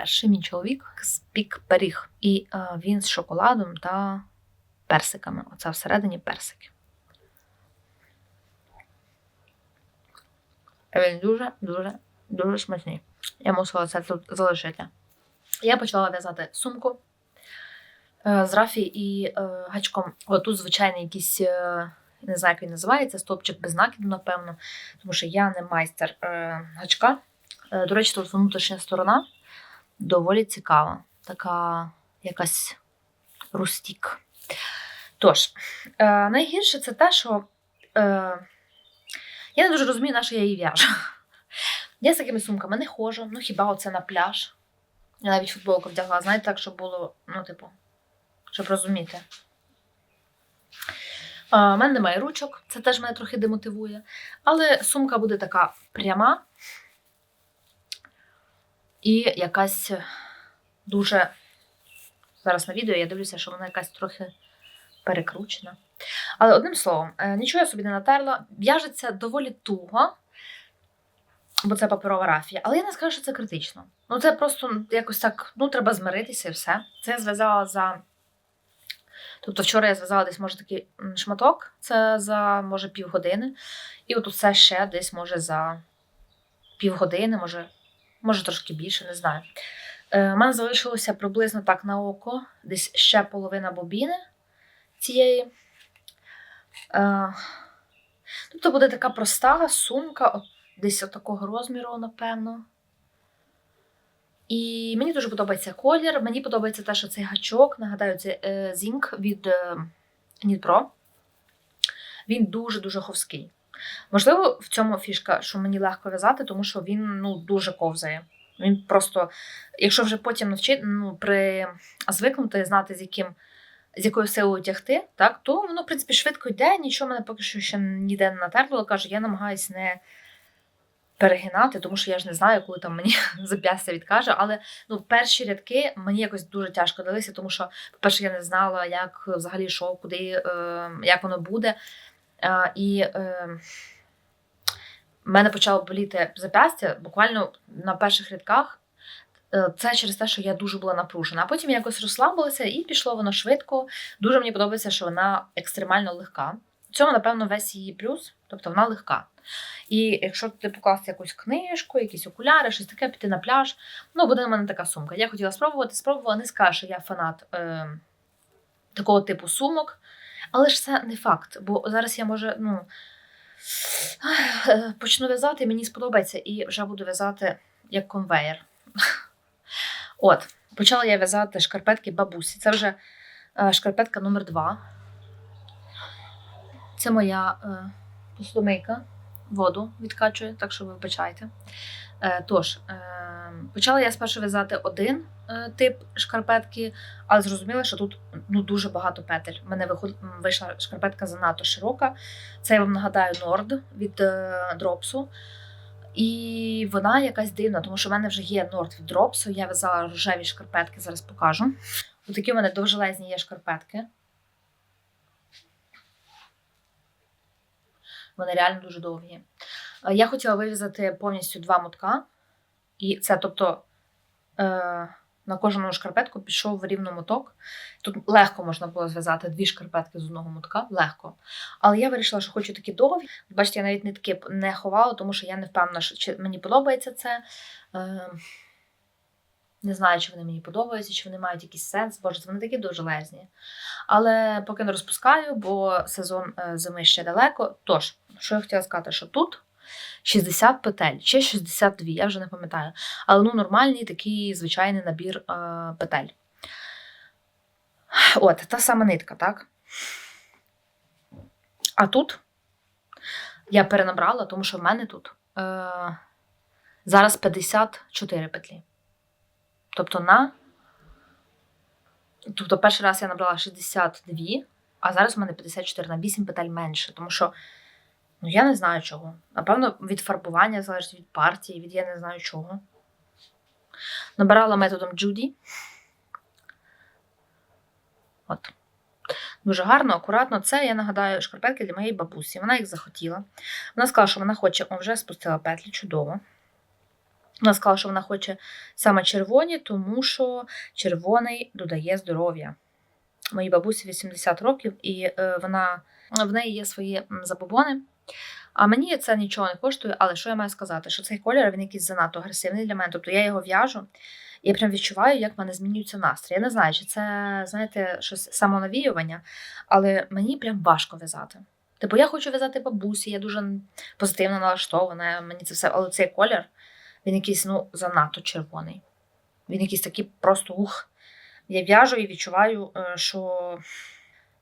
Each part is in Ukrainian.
По-перше, мій чоловік спік пиріг, і е, він з шоколадом та персиками. Оце всередині персики. Він дуже, дуже, смачний. Я мусила це тут залишити. Я почала в'язати сумку е, з рафі і е, гачком. Отут звичайний якийсь, е, не знаю, як він називається, стовпчик без накиду, напевно, тому що я не майстер е, гачка. Е, до речі, тут внутрішня сторона доволі цікава. Така якась рустік. Тож, е, найгірше це те, що е, я не дуже розумію, на що я її в'яжу. Я з такими сумками не ходжу, ну хіба оце на пляж. Я навіть футболку вдягла, знаєте, так, щоб було, ну, типу, щоб розуміти. У мене немає ручок, це теж мене трохи демотивує. Але сумка буде така пряма і якась дуже. Зараз на відео я дивлюся, що вона якась трохи перекручена. Але одним словом, е, нічого я собі не натерла. В'яжеться доволі туго, бо це паперова рафія. Але я не скажу, що це критично. Ну, це просто якось так, ну, треба змиритися і все. Це я зв'язала за. Тобто вчора я зв'язала десь, може, такий шматок, це за може півгодини. І от це ще десь, може, за півгодини, може, може трошки більше, не знаю. Е, У мене залишилося приблизно так на око, десь ще половина бобіни цієї. Е, Тобто буде така проста сумка, десь от такого розміру, напевно. І мені дуже подобається колір. Мені подобається те, що цей гачок, нагадаю, це е, Zink від е, Nitro. Він дуже-дуже ховський. Можливо, в цьому фішка, що мені легко в'язати, тому що він ну, дуже ковзає. Він просто, якщо вже потім навчити, ну, при звикнути знати, з яким з якою силою тягти, так, то воно, в принципі, швидко йде, нічого мене поки що ще ніде не натерло. Кажу, я намагаюся не перегинати, тому що я ж не знаю, коли там мені зап'ястя відкаже. Але ну, перші рядки мені якось дуже тяжко далися, тому що, по-перше, я не знала, як взагалі що, куди, е, як воно буде. І е, в мене почало боліти зап'ястя буквально на перших рядках. Е, Це через те, що я дуже була напружена. А потім я якось розслабилася і пішло воно швидко. Дуже мені подобається, що вона екстремально легка. В цьому, напевно, весь її плюс, тобто вона легка. І якщо ти покласти якусь книжку, якісь окуляри, щось таке, піти на пляж, ну, буде на мене така сумка. Я хотіла спробувати, спробувала, не скажу, що я фанат е, такого типу сумок, але ж це не факт, бо зараз я може, ну. Почну в'язати, мені сподобається, і вже буду в'язати як конвейер. От, почала я в'язати шкарпетки бабусі. Це вже е, шкарпетка номер 2 Це моя е, посудомийка. Воду відкачує, так що вибачайте. Е, тож, е, почала я спершу в'язати один е, тип шкарпетки, але зрозуміла, що тут ну, дуже багато петель. У мене вийшла шкарпетка занадто широка. Це я вам нагадаю Норд від дропсу. І вона якась дивна, тому що в мене вже є норд від дропсу. Я в'язала рожеві шкарпетки, зараз покажу. Такі у мене довжелезні є шкарпетки. Вони реально дуже довгі. Е, Я хотіла вив'язати повністю два мотка. І це, тобто, е, на кожну шкарпетку пішов рівно моток. Тут легко можна було зв'язати дві шкарпетки з одного мотка, легко. Але я вирішила, що хочу такі довгі. Бачите, я навіть не таки не ховала, тому що я не впевнена, що мені подобається це. Не знаю, чи вони мені подобаються, чи вони мають якийсь сенс. Боже, вони такі довжелезні. Але поки не розпускаю, бо сезон е, зими ще далеко. Тож, що я хотіла сказати, що тут 60 петель, чи 62, я вже не пам'ятаю. Але ну, нормальний такий звичайний набір е, петель. От, та сама нитка, так? А тут я перенабрала, тому що в мене тут е, зараз 54 петлі. Тобто на. Тобто перший раз я набрала 62, а зараз в мене 54 на 8 петель менше. Тому що, ну я не знаю чого. Напевно, від фарбування залежить від партії, від я не знаю чого. Набирала методом Джуді. От. Дуже гарно, акуратно. Це, я нагадаю, шкарпетки для моєї бабусі. Вона їх захотіла. Вона сказала, що вона хоче, о, вже спустила петлі, чудово. Вона сказала, що вона хоче саме червоні, тому що червоний додає здоров'я. Моїй бабусі 80 років, і е, вона в неї є свої забобони. А мені це нічого не коштує, але що я маю сказати? Що цей колір він якийсь занадто агресивний для мене. Тобто я його в'яжу, я прям відчуваю, як в мене змінюється настрій. Я не знаю, чи це, знаєте, щось самонавіювання, але мені прям важко в'язати. Типу, я хочу в'язати бабусі, я дуже позитивно налаштована, мені це все, але цей колір, він якийсь ну, занадто червоний. Він якийсь такий просто ух. Я в'яжу і відчуваю, е, що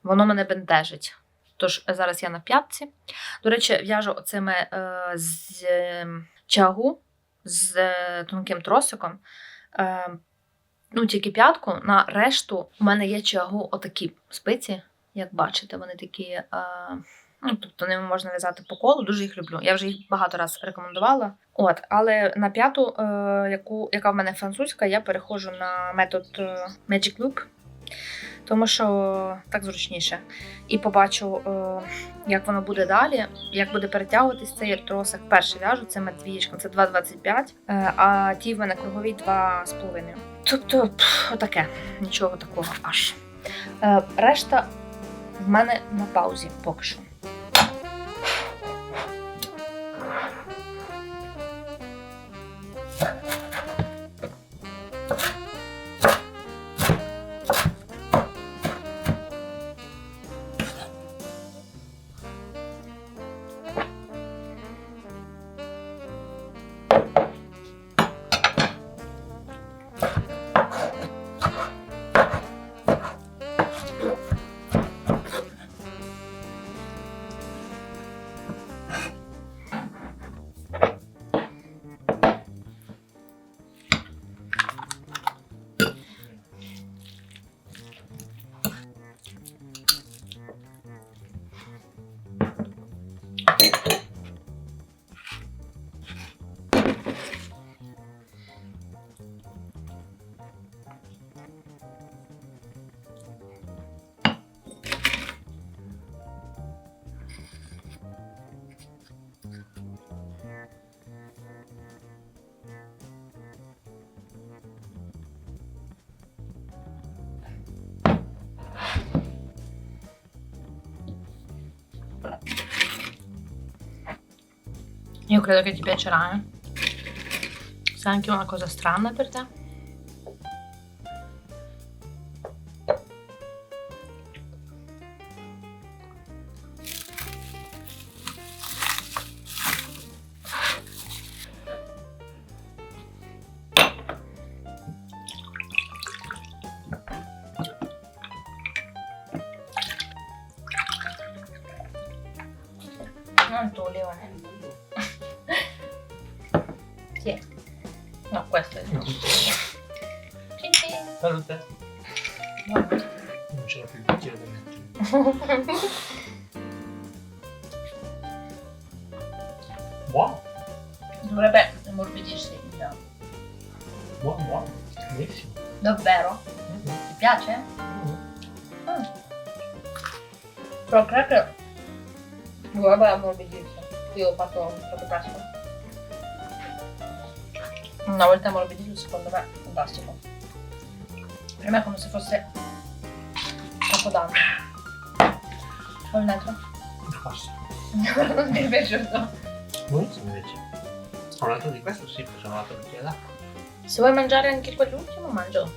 воно мене бентежить. Тож зараз я на п'ятці. До речі, в'яжу оцими е, з е, чагу з е, тонким тросиком. Е, ну, тільки п'ятку. На решту у мене є чагу отакі спиці, як бачите, вони такі. Е, ну, тобто ними можна в'язати по колу, дуже їх люблю. Я вже їх багато разів рекомендувала. От, але на п'яту, е, яку, яка в мене французька, я переходжу на метод е, Magic Loop, тому що так зручніше. І побачу, е, як воно буде далі, як буде перетягуватись цей тросик. Перший в'яжу цими двієчками, це 2,25, е, а ті в мене кругові 2,5. Тобто, пф, отаке, нічого такого аж. Е, решта в мене на паузі поки що. Io credo che ti piacerà, eh. Sai anche una cosa strana per te? Buono, Dovrebbe ammorbidirsi il buono, buono. Benissimo. Davvero? Mhm. Ti piace? Mhm. Mm. Però credo che dovrebbe ammorbidirsi. Io l'ho fatto troppo presto. Una volta ammorbidito secondo me è fantastico. Per me è come se fosse capodanno. Vuoi un altro? Basta. non ti è piaciuto? Buonissimo invece. Un altro di questo sì, perché sono un altro bicchiere d'acqua. Se vuoi mangiare anche quell'ultimo, mangio.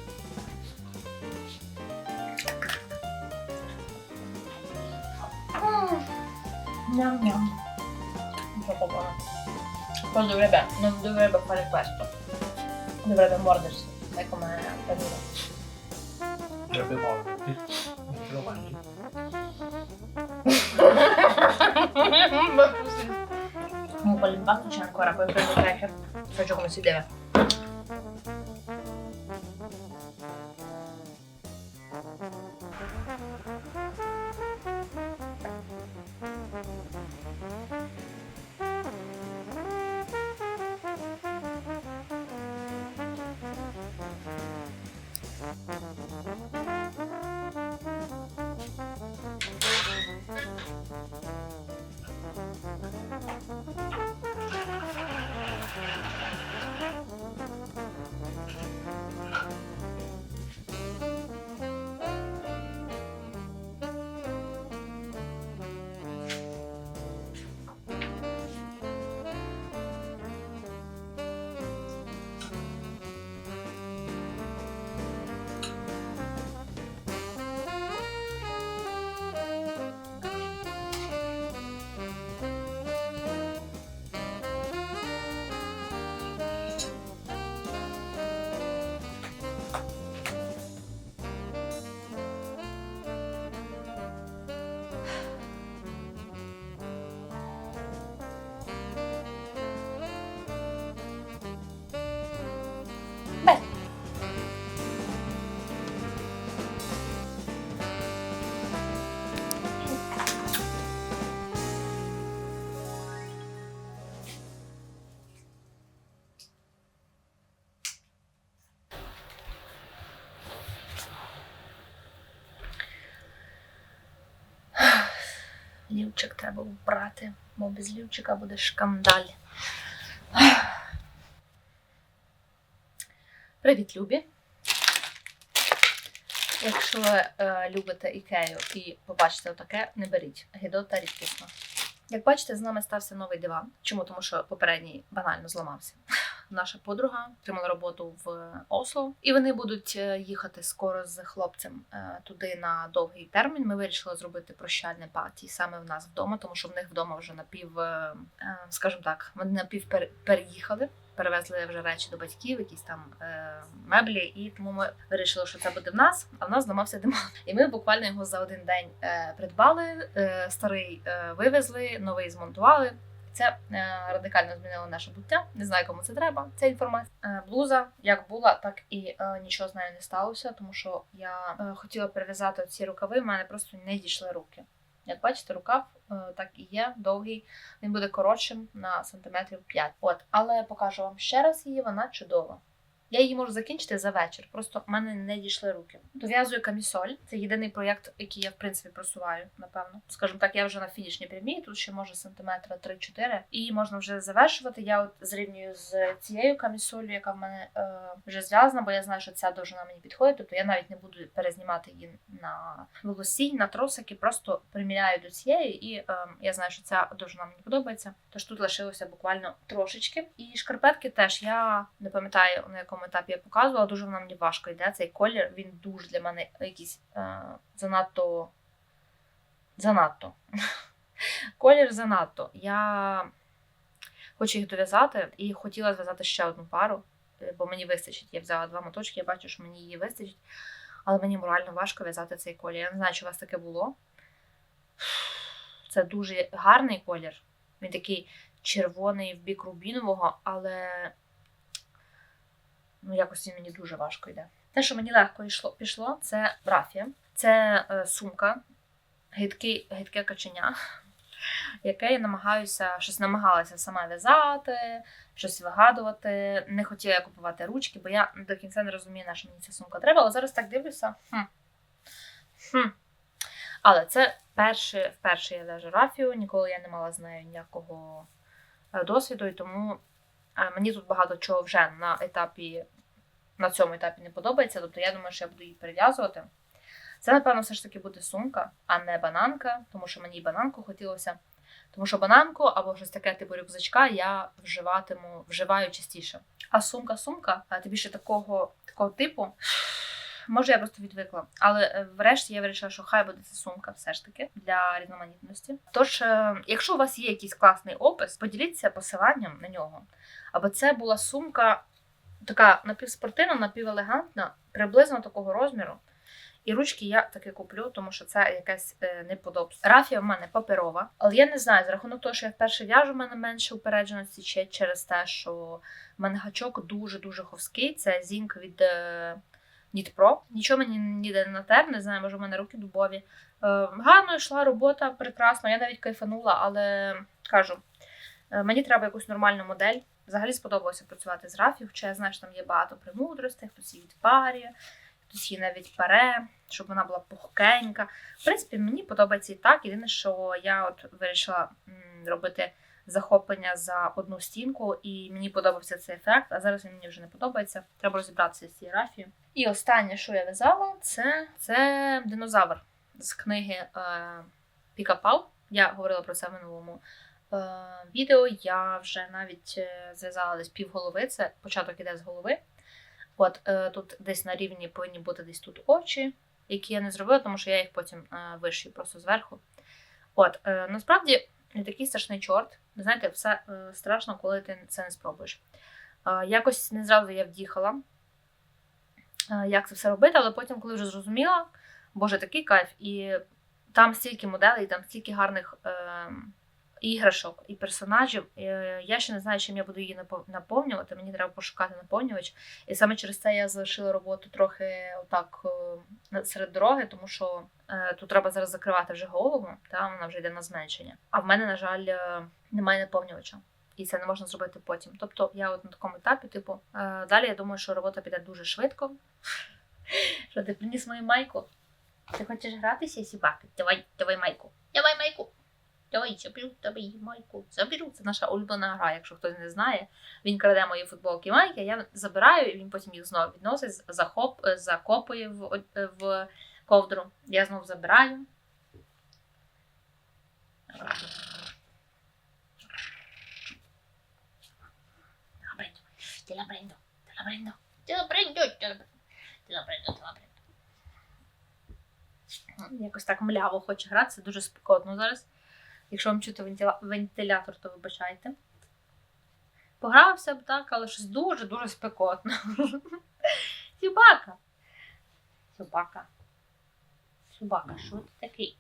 Mm. Gnam gnam. Troppo buono. Poi dovrebbe, non dovrebbe fare questo. Dovrebbe mordersi. È come accaduto. Dovrebbe morderti. Non te lo mangi. Comunque l'impatto c'è ancora, poi prendo il cracker. Faccio come si deve. Лівчик треба вбрати, бо без лівчика буде шкандаль. Привіт, Любі! Якщо ви е, любите ікею і побачите отаке, не беріть. Гідота рідкісно. Як бачите, з нами стався новий диван. Чому? Тому що попередній банально зламався. Наша подруга отримала роботу в Осло, і вони будуть е, їхати скоро з хлопцем е, туди на довгий термін. Ми вирішили зробити прощальне паті саме в нас вдома, тому що в них вдома вже напів, е, скажімо так, вони напів переїхали. Перевезли вже речі до батьків, якісь там е, меблі, і тому ми вирішили, що це буде в нас. А в нас зламався диман. І ми буквально його за один день е, придбали. Е, старий е, вивезли, новий змонтували. Це е, радикально змінило наше буття. Не знаю, кому це треба. Ця інформація. Е, блуза як була, так і е, нічого з нею не сталося, тому що я хотіла перев'язати ці рукави. в мене просто не дійшли руки. Як бачите, рукав так і є, довгий. Він буде коротшим на сантиметрів 5. От, але покажу вам ще раз її, вона чудова. Я її можу закінчити за вечір, просто в мене не дійшли руки. Дов'язую камісоль. Це єдиний проєкт, який я в принципі просуваю, напевно. Скажімо так, я вже на фінішній прямій, тут ще може сантиметра 3-4. І можна вже завершувати. Я от зрівнюю з цією камісолью, яка в мене е, вже зв'язана, бо я знаю, що ця довжина мені підходить. Тобто я навіть не буду перезнімати її на волосінь, на тросики, просто приміряю до цієї, і е, я знаю, що ця довжина мені подобається. Тож тут лишилося буквально трошечки. І шкарпетки теж я не пам'ятаю на якому етапі я показувала. Дуже вона мені важко йде. Цей колір він дуже для мене якийсь е, занадто. Занадто. Колір занадто. Я хочу їх дов'язати і хотіла зв'язати ще одну пару, е, бо мені вистачить. Я взяла два моточки, я бачу, що мені її вистачить. Але мені морально важко в'язати цей колір. Я не знаю, чи у вас таке було. Це дуже гарний колір. Він такий червоний в бік рубінового, але ну, якось мені дуже важко йде. Те, що мені легко йшло, пішло, це рафія. Це е, сумка, гидкий, гидке каченя, яке я намагаюся, щось намагалася сама в'язати, щось вигадувати. Не хотіла купувати ручки, бо я до кінця не розумію, на що мені ця сумка треба. Але зараз так дивлюся. Хм. Хм. Але це перше, вперше я в'яжу рафію, ніколи я не мала з нею ніякого е, досвіду, і тому мені тут багато чого вже на етапі, на цьому етапі не подобається. Тобто я думаю, що я буду її перев'язувати. Це, напевно, все ж таки буде сумка, а не бананка, тому що мені бананку хотілося. Тому що бананку або щось таке типу рюкзачка я вживатиму, вживаю частіше. А сумка-сумка, а тим більше такого, такого типу. Може, я просто відвикла. Але е, врешті я вирішила, що хай буде це сумка все ж таки для різноманітності. Тож, е, якщо у вас є якийсь класний опис, поділіться посиланням на нього. Або це була сумка така напівспортивна, напівелегантна, приблизно такого розміру. І ручки я таки куплю, тому що це якесь е, неподобство. Рафія в мене паперова, але я не знаю, за рахунок того, що я вперше в'яжу, в мене менше упередженості, чи через те, що в мене гачок дуже-дуже ховський. Це зінк від е, Knit Нічого мені ніде не натер, не знаю, може в мене руки дубові. Е, гарно йшла робота, прекрасно. Я навіть кайфанула, але кажу, е, мені треба якусь нормальну модель. Взагалі сподобалося працювати з рафів, хоча я знаю, що там є багато премудростей, хтось її відпарює, хтось її навіть паре, щоб вона була пухкенька. В принципі, мені подобається і так. Єдине, що я от вирішила м, робити захоплення за одну стінку, і мені подобався цей ефект, а зараз він мені вже не подобається. Треба розібратися з цією рафією. І останнє, що я в'язала, це, це динозавр з книги е, Я говорила про це в минулому е, відео. Я вже навіть е, зв'язала десь півголови, це початок іде з голови. От е, тут десь на рівні повинні бути десь тут очі, які я не зробила, тому що я їх потім е, вишию просто зверху. От, е, насправді не такий страшний чорт. Знаєте, все е, страшно, коли ти це не спробуєш. Якось не зразу я вдіхала, е, як це все робити, але потім, коли вже зрозуміла, боже, такий кайф, і там стільки моделей, там стільки гарних е, іграшок і персонажів. Е, я ще не знаю, чим я буду її напов- наповнювати. Мені треба пошукати наповнювач. І саме через це я залишила роботу трохи отак е, серед дороги, тому що е, тут треба зараз закривати вже голову, та вона вже йде на зменшення. А в мене, на жаль, немає наповнювача. І це не можна зробити потім. Тобто я от на такому етапі, типу, далі я думаю, що робота піде дуже швидко. Що ти приніс мою майку? Ти хочеш гратися, сібаки? Давай, давай майку. Давай майку. Давай, заберу тебе її майку. Заберу. Це наша улюблена гра, якщо хтось не знає. Він краде мої футболки і майки, я забираю, і він потім їх знову відносить, захоп, закопує в, в ковдру. Я знову забираю. Якось так мляво хоче грати, це дуже спекотно зараз. Якщо вам чути вентилятор, то вибачайте. Погрався б так, але щось дуже-дуже спекотно. Собака. Собака. Собака, що ти такий?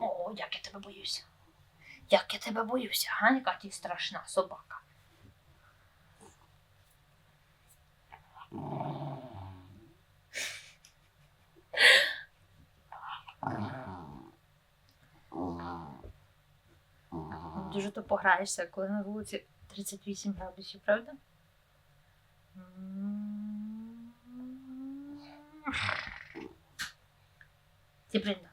О, як я тебе боюся. Як я тебе боюся, га? Яка ти страшна собака. Дуже то пограєшся, коли на вулиці 38 градусів, правда? Ти Бренда.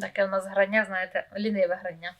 Таке у нас грання, знаєте, ліниве грання.